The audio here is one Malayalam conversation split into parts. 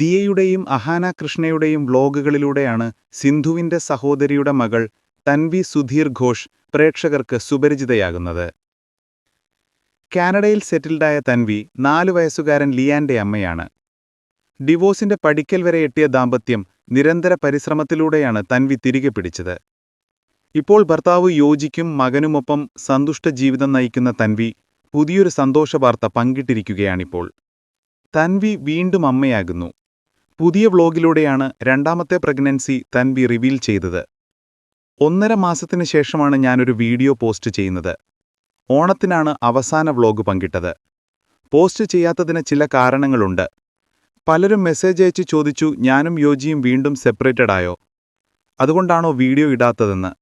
ദിയയുടെയും അഹാന കൃഷ്ണയുടെയും വ്ലോഗുകളിലൂടെയാണ് സിന്ധുവിന്റെ സഹോദരിയുടെ മകൾ തൻവി സുധീർ ഘോഷ് പ്രേക്ഷകർക്ക് സുപരിചിതയാകുന്നത്. കാനഡയിൽ സെറ്റിൽഡായ തൻവി നാലു വയസ്സുകാരൻ ലിയാന്റെ അമ്മയാണ്. ഡിവോഴ്സിന്റെ പടിക്കൽ വരെ എത്തിയ ദാമ്പത്യം നിരന്തര പരിശ്രമത്തിലൂടെയാണ് തൻവി തിരികെ പിടിച്ചത്. ഇപ്പോൾ ഭർത്താവ് യോജിക്കും മകനുമൊപ്പം സന്തുഷ്ട ജീവിതം നയിക്കുന്ന തൻവി പുതിയൊരു സന്തോഷവാർത്ത പങ്കിട്ടിരിക്കുകയാണിപ്പോൾ. തൻവി വീണ്ടും അമ്മയാകുന്നു. പുതിയ വ്ലോഗിലൂടെയാണ് രണ്ടാമത്തെ പ്രഗ്നൻസി തൻവി റിവീൽ ചെയ്തത്. ഒന്നര മാസത്തിന് ശേഷമാണ് ഞാനൊരു വീഡിയോ പോസ്റ്റ് ചെയ്യുന്നത്. ഓണത്തിനാണ് അവസാന വ്ലോഗ് പങ്കിട്ടത്. പോസ്റ്റ് ചെയ്യാത്തതിന് ചില കാരണങ്ങളുണ്ട്. പലരും മെസ്സേജ് അയച്ച് ചോദിച്ചു ഞാനും യോജിയും വീണ്ടും സെപ്പറേറ്റഡ് ആയോ അതുകൊണ്ടാണോ വീഡിയോ ഇടാത്തതെന്ന്?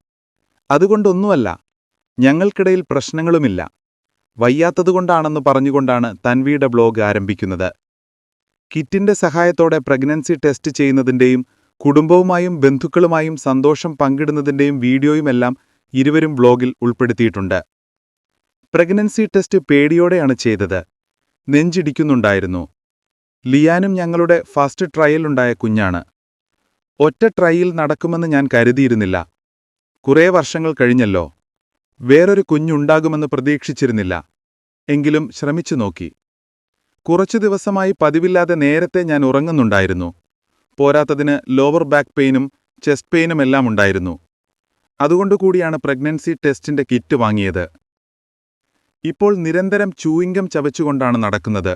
അതുകൊണ്ടൊന്നുമല്ല. ഞങ്ങൾക്കിടയിൽ പ്രശ്നങ്ങളുമില്ല. വയ്യാത്തതുകൊണ്ടാണെന്ന് പറഞ്ഞുകൊണ്ടാണ് തൻവിയുടെ ബ്ലോഗ് ആരംഭിക്കുന്നത്. കിറ്റിന്റെ സഹായത്തോടെ പ്രഗ്നൻസി ടെസ്റ്റ് ചെയ്യുന്നതിന്റെയും കുടുംബവുമായും ബന്ധുക്കളുമായും സന്തോഷം പങ്കിടുന്നതിന്റെയും വീഡിയോയുമെല്ലാം ഇരുവരും ബ്ലോഗിൽ ഉൾപ്പെടുത്തിയിട്ടുണ്ട്. പ്രഗ്നൻസി ടെസ്റ്റ് പേടിയോടെയാണ് ചെയ്തത്. നെഞ്ചിടിക്കുന്നുണ്ടായിരുന്നു. ലിയാനും ഞങ്ങളുടെ ഫസ്റ്റ് ട്രയലുണ്ടായ കുഞ്ഞാണ്. ഒറ്റ ട്രയൽ നടക്കുമെന്ന് ഞാൻ കരുതിയിരുന്നില്ല. കുറേ വർഷങ്ങൾ കഴിഞ്ഞല്ലോ. വേറൊരു കുഞ്ഞുണ്ടാകുമെന്ന് പ്രതീക്ഷിച്ചിരുന്നില്ല. എങ്കിലും ശ്രമിച്ചു നോക്കി. കുറച്ചു ദിവസമായി പതിവില്ലാതെ നേരത്തെ ഞാൻ ഉറങ്ങുന്നുണ്ടായിരുന്നു. പോരാത്തതിന് ലോവർ ബാക്ക് പെയിനും ചെസ്റ്റ് പെയിനും എല്ലാം ഉണ്ടായിരുന്നു. അതുകൊണ്ടുകൂടിയാണ് പ്രഗ്നൻസി ടെസ്റ്റിന്റെ കിറ്റ് വാങ്ങിയത്. ഇപ്പോൾ നിരന്തരം ചൂയിങ്കം ചവച്ചുകൊണ്ടാണ് നടക്കുന്നത്.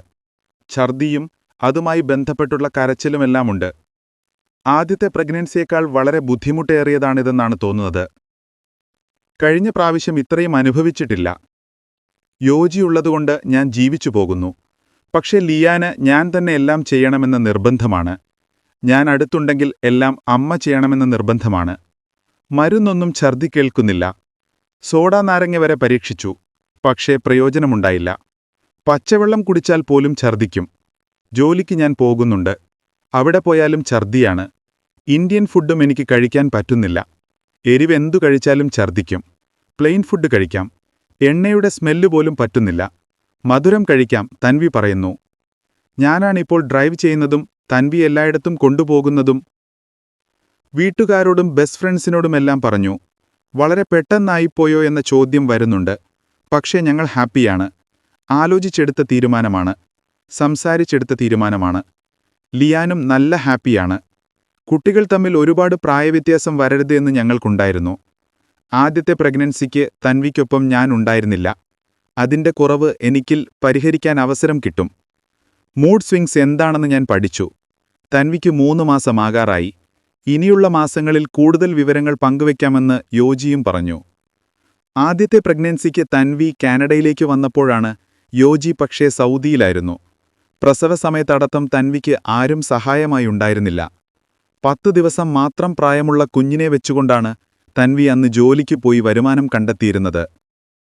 ഛർദിയും അതുമായി ബന്ധപ്പെട്ടുള്ള കരച്ചിലുമെല്ലാമുണ്ട് ആദ്യത്തെ പ്രഗ്നൻസിയേക്കാൾ വളരെ ബുദ്ധിമുട്ടേറിയതാണിതെന്നാണ് തോന്നുന്നത്. കഴിഞ്ഞ പ്രാവശ്യം ഇത്രയും അനുഭവിച്ചിട്ടില്ല. യോജിയുള്ളതുകൊണ്ട് ഞാൻ ജീവിച്ചു പോകുന്നു പക്ഷെ ലിയാന് ഞാൻ തന്നെ എല്ലാം ചെയ്യണമെന്ന നിർബന്ധമാണ്. ഞാൻ അടുത്തുണ്ടെങ്കിൽ എല്ലാം അമ്മ ചെയ്യണമെന്ന നിർബന്ധമാണ്. മരുന്നൊന്നും ഛർദി കേൾക്കുന്നില്ല. സോഡാ നാരങ്ങ വരെ പരീക്ഷിച്ചു. പക്ഷേ പ്രയോജനമുണ്ടായില്ല. പച്ചവെള്ളം കുടിച്ചാൽ പോലും ഛർദിക്കും ജോലിക്ക് ഞാൻ പോകുന്നുണ്ട്. അവിടെ പോയാലും ഛർദിയാണ് ഇന്ത്യൻ ഫുഡും എനിക്ക് കഴിക്കാൻ പറ്റുന്നില്ല. എരിവെന്തു കഴിച്ചാലും ഛർദിക്കും പ്ലെയിൻ ഫുഡ് കഴിക്കാം. എണ്ണയുടെ സ്മെല്ല് പോലും പറ്റുന്നില്ല. മധുരം കഴിക്കാം തൻവി പറയുന്നു. ഞാനാണിപ്പോൾ ഡ്രൈവ് ചെയ്യുന്നതും തൻവി എല്ലായിടത്തും കൊണ്ടുപോകുന്നതും. വീട്ടുകാരോടും ബെസ്റ്റ് ഫ്രണ്ട്സിനോടുമെല്ലാം പറഞ്ഞു വളരെ പെട്ടെന്നായിപ്പോയോ എന്ന ചോദ്യം വരുന്നുണ്ട്. പക്ഷേ ഞങ്ങൾ ഹാപ്പിയാണ്. ആലോചിച്ചെടുത്ത തീരുമാനമാണ്. സംസാരിച്ചെടുത്ത തീരുമാനമാണ്. ലിയാനും നല്ല ഹാപ്പിയാണ്. കുട്ടികൾ തമ്മിൽ ഒരുപാട് പ്രായവ്യത്യാസം വരരുത് എന്ന് ഞങ്ങൾക്കുണ്ടായിരുന്നു. ആദ്യത്തെ പ്രഗ്നൻസിക്ക് തൻവിക്കൊപ്പം ഞാൻ ഉണ്ടായിരുന്നില്ല. അതിന്റെ കുറവ് എനിക്കിൽ പരിഹരിക്കാൻ അവസരം കിട്ടും. മൂഡ് സ്വിങ്സ് എന്താണെന്ന് ഞാൻ പഠിച്ചു. തൻവിക്ക് മൂന്ന് മാസമാകാറായി ഇനിയുള്ള മാസങ്ങളിൽ കൂടുതൽ വിവരങ്ങൾ പങ്കുവയ്ക്കാമെന്ന് യോജിയും പറഞ്ഞു. ആദ്യത്തെ പ്രഗ്നൻസിക്ക് തൻവി കാനഡയിലേക്ക് വന്നപ്പോഴാണ് യോജി പക്ഷേ സൗദിയിലായിരുന്നു. പ്രസവ സമയത്തടത്തം തൻവിക്ക് ആരും സഹായമായി ഉണ്ടായിരുന്നില്ല. പത്ത് ദിവസം മാത്രം പ്രായമുള്ള കുഞ്ഞിനെ വെച്ചുകൊണ്ടാണ് തൻവി അന്ന് ജോലിക്ക് പോയി വരുമാനം കണ്ടെത്തിയിരുന്നത്.